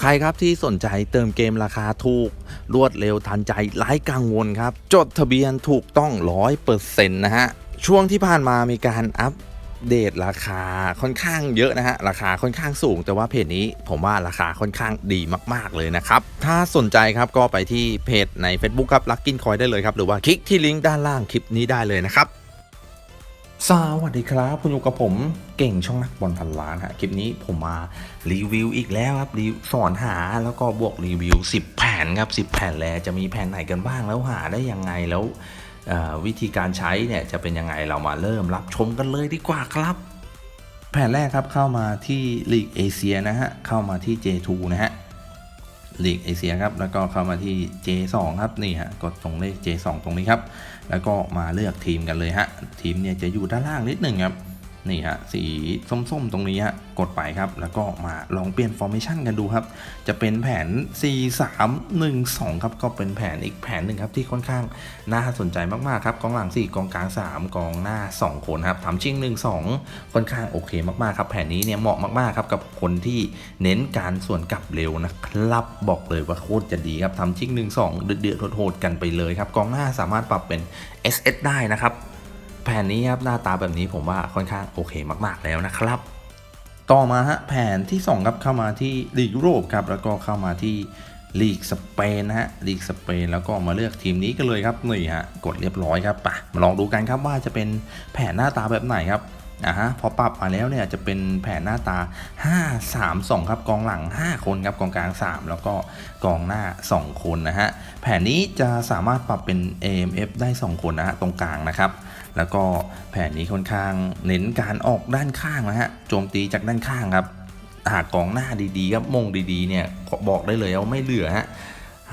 ใครครับที่สนใจเติมเกมราคาถูก รวดเร็วทันใจไร้กังวลครับ จดทะเบียนถูกต้องร้อยเปอร์เซ็นต์นะฮะ ช่วงที่ผ่านมามีการอัปเดตราคาค่อนข้างเยอะนะฮะ ราคาค่อนข้างสูง แต่ว่าเพจนี้ผมว่าราคาค่อนข้างดีมาก ๆ เลยนะครับ ถ้าสนใจครับก็ไปที่เพจใน Facebook ครับ Lucky Coin ได้เลยครับ หรือว่าคลิกที่ลิงก์ด้านล่างคลิปนี้ได้เลยนะครับ สวัสดีครับ คุณอยู่กับผมเก่งช่องนักบอลพันล้านฮะคลิปนี้ผมมารีวิวอีกแล้วครับรีสอนหาแล้วก็บวกรีวิว 10 แผ่นครับ 10 แผ่นแล้วจะมีแผ่นไหนกันบ้างแล้วหาได้ยังไงแล้ววิธีการใช้เนี่ยจะเป็นยังไงเรามาเริ่มรับชมกันเลยดีกว่าครับ แผ่นแรกครับเข้ามาที่ลีกเอเชียนะฮะเข้ามาที่ J2 นะฮะ ลีกเอเชียครับ แล้วก็เข้ามาที่ J2 ครับนี่ฮะกดตรงเลข J2 ตรงนี้ครับ แล้วก็มาเลือกทีมกันเลยฮะทีมเนี่ยจะอยู่ด้านล่างนิดหนึ่งครับ นี่ฮะสีส้มๆ ตรงนี้ฮะกดไปครับ แล้วก็มาลองเปลี่ยนฟอร์เมชันกันดูครับ จะเป็นแผน 4 3 1 2 ครับ ก็เป็นแผนอีกแผนหนึ่งครับที่ค่อนข้างน่าสนใจมากๆครับกองหลัง 4 กองกลาง 3 กองหน้า 2 คนครับทำชิง 1 2 ค่อนข้างโอเคมากๆครับแผนนี้เนี่ยเหมาะมากๆครับกับคนที่เน้นการส่วนกลับเร็วนะครับบอกเลยว่าโคตรจะดีครับทำชิง 1 2 เดือดๆโหดๆกันไปเลยครับกองหน้าสามารถปรับเป็น SS ได้นะครับ แผนนี้ครับหน้าตาแบบนี้ผมว่าค่อนข้างโอเคมาก ๆ แล้วนะครับ ต่อมาฮะแผนที่2ครับเข้ามาที่ลีกยุโรปครับแล้วก็เข้ามาที่ลีกสเปนนะฮะลีกสเปนแล้วก็มาเลือกทีมนี้กันเลยครับนี่ฮะกดเรียบร้อยครับปะมาลองดูกันครับว่าจะเป็นแผนหน้าตาแบบไหนครับ อ่าฮะพอปรับมาแล้วเนี่ยจะเป็นแผนหน้าตา 5 3 2 ครับกองหลัง 5 คนครับกองกลาง 3 แล้วก็กองหน้า 2 คนนะฮะแผนนี้จะสามารถปรับเป็น AMF ได้ 2 คนนะฮะตรงกลางนะครับ แล้วก็แผนนี้ค่อนข้างเน้นการออกด้านข้างนะฮะโจมตีจากด้านข้างครับหากกองหน้าดีๆครับมงดีๆเนี่ยบอกได้เลยว่าไม่เหลือฮะ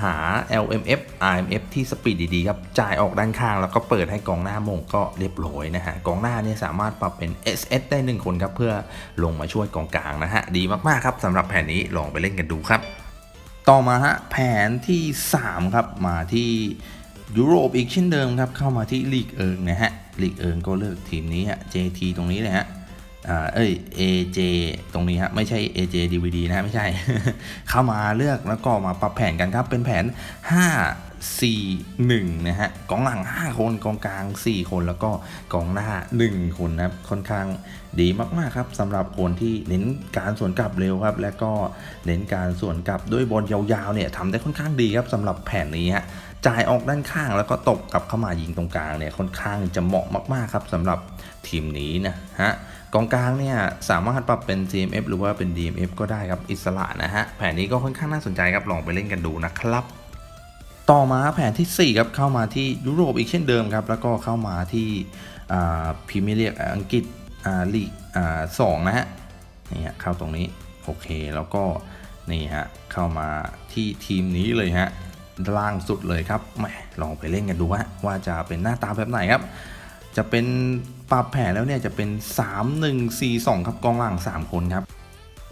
หา LMF RMF ที่สปีดดีๆครับ จ่ายออกด้านข้างแล้วก็เปิดให้กองหน้ามงก็เรียบร้อยนะฮะ กองหน้าเนี่ยสามารถปรับเป็น SS ได้หนึ่งคนครับ เพื่อลงมาช่วยกองกลางนะฮะ ดีมากๆครับสำหรับแผนนี้ลองไปเล่นกันดูครับ ต่อมาฮะแผนที่ 3 ครับ มาที่ยุโรปอีกเช่นเดิมครับ เข้ามาที่ลีกเอิงนะฮะลีกเอิงก็เลือกทีมนี้ฮะ JT ตรงนี้เลยฮะ เอ้ย AJ ตรงนี้ฮะไม่ใช่ AJ DVD นะฮะไม่ใช่ เข้ามาเลือกแล้วก็มาปรับแผนกันครับ เป็นแผน 5 4 1 นะฮะกองหลัง 5 คนกองกลาง 4 คนแล้วก็กองหน้า 1 คนนะครับค่อนข้างดีมาก ๆ ครับสำหรับคนที่เน้นการสวนกลับเร็วครับ และก็เน้นการสวนกลับด้วยบอลยาวๆเนี่ยทำได้ค่อนข้างดีครับสำหรับแผนนี้ฮะ จ่ายออกด้านข้างแล้วก็ตบกลับเข้ามายิงตรงกลางเนี่ยค่อนข้างจะเหมาะมากๆครับสำหรับทีมนี้นะฮะกองกลางเนี่ยสามารถปรับเป็น CMF หรือว่าเป็น DMF ก็ได้ครับอิสระนะฮะแผนนี้ก็ค่อนข้างน่าสนใจครับลองไปเล่นกันดูนะครับต่อมาแผนทีสี่4 ครับ เข้ามาที่ยุโรปอีกเช่นเดิมครับ แล้วก็เข้ามาที่พรีเมียร์ลีกอังกฤษอ่าลีกสองนะฮะนี่ฮะเข้าตรงนี้ โอเคแล้วก็นี่ฮะเข้ามาที่ทีมนี้เลยฮะ ล่างสุดเลยครับแหมลองไปเล่นกันดูฮะว่าจะเป็นหน้าตาแบบไหนครับ จะเป็นปรับแผนแล้วเนี่ยจะเป็น 3 1 4 2 ครับกองหลัง 3 คนครับ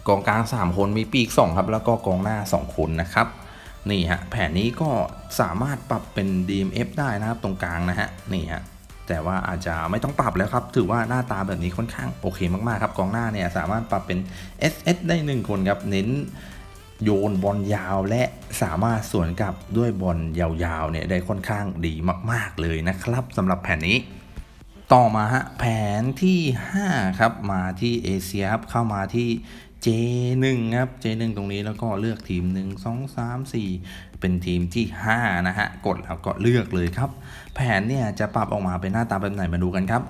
กองกลาง 3 คนมีปีก 2 ครับ แล้วก็กองหน้า 2 คนนะครับนี่ฮะแผนนี้ก็สามารถปรับเป็น DMF ได้นะครับตรงกลางนะฮะนี่ฮะแต่ว่าอาจจะไม่ต้องปรับแล้วครับ ถือว่าหน้าตาแบบนี้ค่อนข้างโอเคมากๆครับกองหน้าเนี่ยสามารถปรับเป็น SS ได้ 1 คนครับเน้น โยนบอลยาวและสามารถสวนกลับด้วยบอลยาวๆเนี่ยได้ค่อนข้างดีมากๆเลยนะครับสำหรับแผนนี้ ต่อมาฮะแผนที่ 5 ครับ มาที่เอเชียครับเข้ามาที่ J1 ครับ J1 ตรงนี้แล้วก็เลือกทีม 1 2 3 4 เป็นทีมที่ 5 นะฮะ กดแล้วก็เลือกเลยครับ แผนเนี่ยจะปรับออกมาเป็นหน้าตาแบบไหนมาดูกันครับ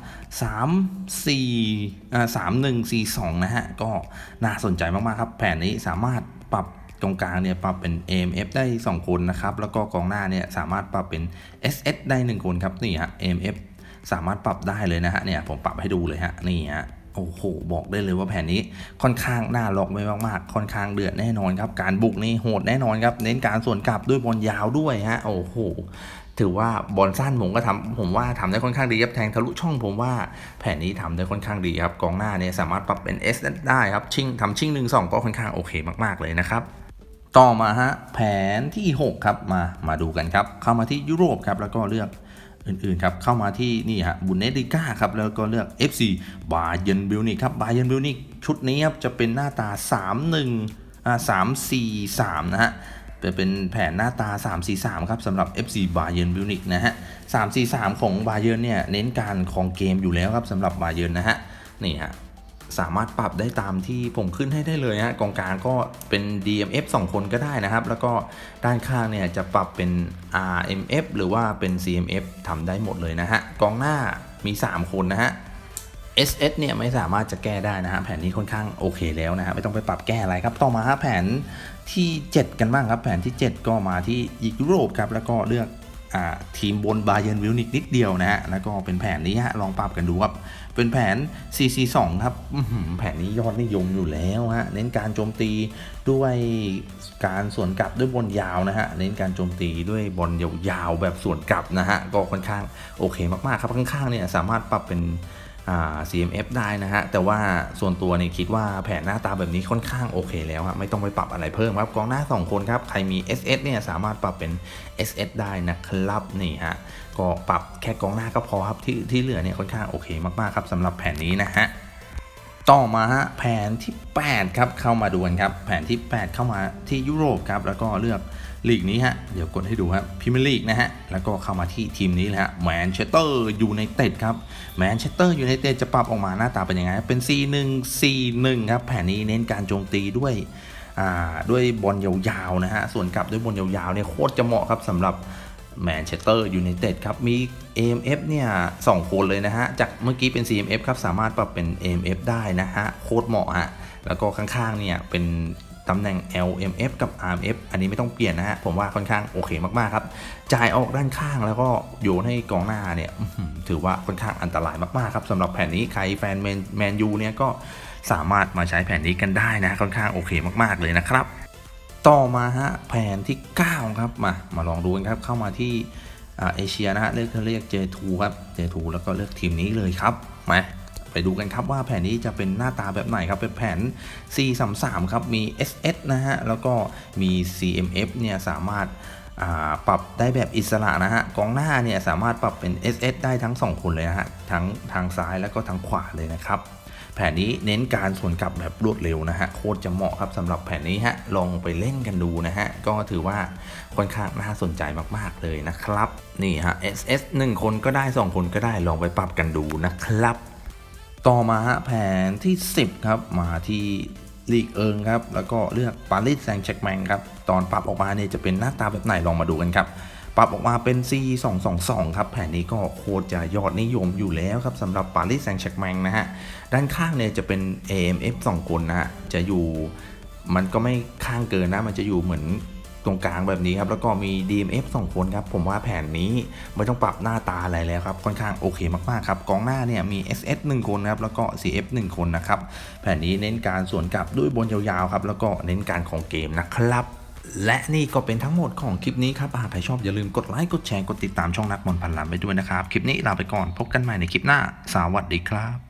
3 4อ่า3 1 4 2 นะฮะ ก็น่าสนใจมาก ๆ ครับ แผนนี้สามารถ ปรับตรงกลางเนี่ยปรับเป็น AMF ได้ 2 คนนะครับ แล้วก็กองหน้าเนี่ยสามารถปรับเป็น SS ได้ 1 คนครับนี่ฮะ AMF สามารถปรับได้เลยนะฮะเนี่ยผมปรับให้ดูเลยฮะนี่ฮะโอ้โหบอกได้เลยว่าแผนนี้ค่อนข้างน่าล็อกไว้มากๆค่อนข้างเดือดแน่นอนครับ การบุกนี่โหดแน่นอนครับ เน้นการสวนกลับด้วยบอลยาวด้วยฮะโอ้โห ถือว่าบอลสั้นผมก็ทำผมว่าทำได้ค่อนข้างดีครับแทงทะลุช่องผมว่าแผนนี้ทำได้ค่อนข้างดีครับกองหน้าเนี่ยสามารถปรับเป็น S ได้ครับชิงทำชิงหนึ่งสองก็ค่อนข้างโอเคมากๆเลยนะครับต่อมาฮะแผนที่ 6 ครับมามาดูกันครับเข้ามาที่ยุโรปครับแล้วก็เลือกอื่นๆครับเข้ามาที่นี่ฮะบุนเนดิก้าครับแล้วก็เลือก FC บาเยนบิลนิกครับบาเยนบิลนิกชุดนี้ครับจะเป็นหน้าตา 3 1อ่า3 4 3นะฮะ เป็นเป็นแผนหน้าตา 3 4 3 ครับสำหรับ FC Bayern Munich นะฮะ 3 4 3 ของ Bayern เนี่ยเน้นการคองเกมอยู่แล้วครับสำหรับ Bayern นะฮะ นี่ฮะสามารถปรับได้ตามที่ผมขึ้นให้ได้เลยฮะกองกลางก็เป็น DMF 2 คนก็ได้นะครับ แล้วก็ด้านข้างเนี่ยจะปรับเป็น RMF หรือว่าเป็น CMF ทำได้หมดเลยนะฮะกองหน้ามี 3 คนนะฮะ SS เนี่ยไม่สามารถจะแก้ได้นะฮะแผนนี้ค่อนข้างโอเคแล้วนะฮะไม่ต้องไปปรับแก้อะไรครับต่อมาฮะแผนที่ 7 กันบ้างครับ แผนที่ 7 ก็มาที่ยุโรปครับแล้วก็เลือกอทีมบนบาเยนวิลนิกนิดเดียวนะฮะแล้วก็เป็นแผนนี้ฮะลองปรับกันดูครับ เป็นแผน 442 ครับแผนนี้ยอดนิยมอยู่แล้วฮะเน้นการโจมตีด้วยการสวนกลับด้วยบอลยาวนะฮะเน้นการโจมตีด้วยบอลยาวๆแบบสวนกลับนะฮะก็ค่อนข้างโอเคมากๆครับข้างๆเนี่ยสามารถปรับเป็น CMF ได้นะฮะ แต่ว่าส่วนตัวนี่คิดว่าแผนหน้าตาแบบนี้ค่อนข้างโอเคแล้วฮะไม่ต้องไปปรับอะไรเพิ่มครับกองหน้า 2 คนครับ ใครมี SS เนี่ยสามารถปรับเป็น SS ได้นะครับนี่ฮะก็ปรับแค่กองหน้าก็พอครับที่ที่เหลือเนี่ยค่อนข้างโอเคมากๆครับสำหรับแผนนี้นะฮะต่อมาฮะแผนที่ 8 ครับเข้ามาดูกันครับ แผนที่ 8 เข้ามาที่ยุโรปครับแล้วก็เลือก ลีกนี้ฮะ เดี๋ยวกดให้ดูครับพิมลีกนะฮะ แล้วก็เข้ามาที่ทีมนี้เลยฮะแมนเชสเตอร์ยูไนเต็ดครับแมนเชสเตอร์ยูไนเต็ดจะปรับออกมาหน้าตาเป็นยังไง เป็น C1 4-1 ครับ แผนนี้เน้นการโจมตีด้วยด้วยบอลยาวๆนะฮะ ส่วนกลับด้วยบอลยาวๆเนี่ยโคตรจะเหมาะครับสำหรับแมนเชสเตอร์ยูไนเต็ดครับมี AMF เนี่ยสองคนเลยนะฮะ จากเมื่อกี้เป็น CMF ครับ สามารถปรับเป็น AMF ได้นะฮะ โคตรเหมาะฮะ แล้วก็ข้างๆเนี่ยเป็น ตำแหน่ง LMF กับ RMF อันนี้ไม่ต้องเปลี่ยนนะฮะ ผมว่าค่อนข้างโอเคมากๆครับ จ่ายออกด้านข้างแล้วก็โยนให้กองหน้าเนี่ยถือว่าค่อนข้างอันตรายมากๆครับสำหรับแผนนี้ใครแฟนแมนแมนยูเนี่ยก็สามารถมาใช้แผนนี้กันได้นะค่อนข้างโอเคมากๆเลยนะครับ ต่อมาฮะแผนที่ 9 ครับมามาลองดูกันครับเข้ามาที่เอเชียนะฮะเลือกเรียก J2 ครับ J2 แล้วก็เลือกทีมนี้เลยครับมา ไปดูกันครับว่าแผนนี้จะเป็นหน้าตาแบบไหนครับ เป็นแผน C33 ครับ มี SS นะฮะ แล้วก็มี CMF เนี่ยสามารถาปรับได้แบบอิสระนะฮะ กองหน้าเนี่ยสามารถปรับเป็น SS ได้ทั้ง 2 คนเลยนะฮะ ทั้งทางซ้ายแล้วก็ทางขวาเลยนะครับ แผนนี้เน้นการสวนกลับแบบรวดเร็วนะฮะ โคตรจะเหมาะครับสำหรับแผนนี้ฮะ ลองไปเล่นกันดูนะฮะ ก็ถือว่าค่อนข้างน่าสนใจมากๆเลยนะครับ นี่ฮะ SS 1 คนก็ได้ 2 คนก็ได้ ลองไปปรับกันดูนะครับ ต่อมาฮะแผนที่ 10 ครับ มาที่ลีกเอิงครับ แล้วก็เลือกปารีสแซงต์แชร์กแมงครับ ตอนปรับออกมาเนี่ยจะเป็นหน้าตาแบบไหนลองมาดูกันครับ ปรับออกมาเป็น C 2 2 2 ครับ แผนนี้ก็โคตรจะยอดนิยมอยู่แล้วครับสำหรับปารีสแซงต์แชร์กแมงนะฮะ ด้านข้างเนี่ยจะเป็น AMF 2 คนนะฮะ จะอยู่มันก็ไม่ข้างเกินนะ มันจะอยู่เหมือน ตรงกลางแบบนี้ครับแล้วก็มี DMF 2 คนครับผมว่าแผนนี้ไม่ต้องปรับหน้าตาอะไรแล้วครับค่อนข้างโอเคมากๆครับกองหน้าเนี่ยมี SS 1 คนครับแล้วก็ CF 1 คนนะครับแผนนี้เน้นการสวนกลับด้วยบนยาวๆครับแล้วก็เน้นการของเกมนะครับและนี่ก็เป็นทั้งหมดของคลิปนี้ครับหากใครชอบอย่าลืมกดไลค์กดแชร์กดติดตามช่องนักบอลพันล้านไปด้วยนะครับ คลิปนี้ลาไปก่อนพบกันใหม่ในคลิปหน้า สวัสดีครับ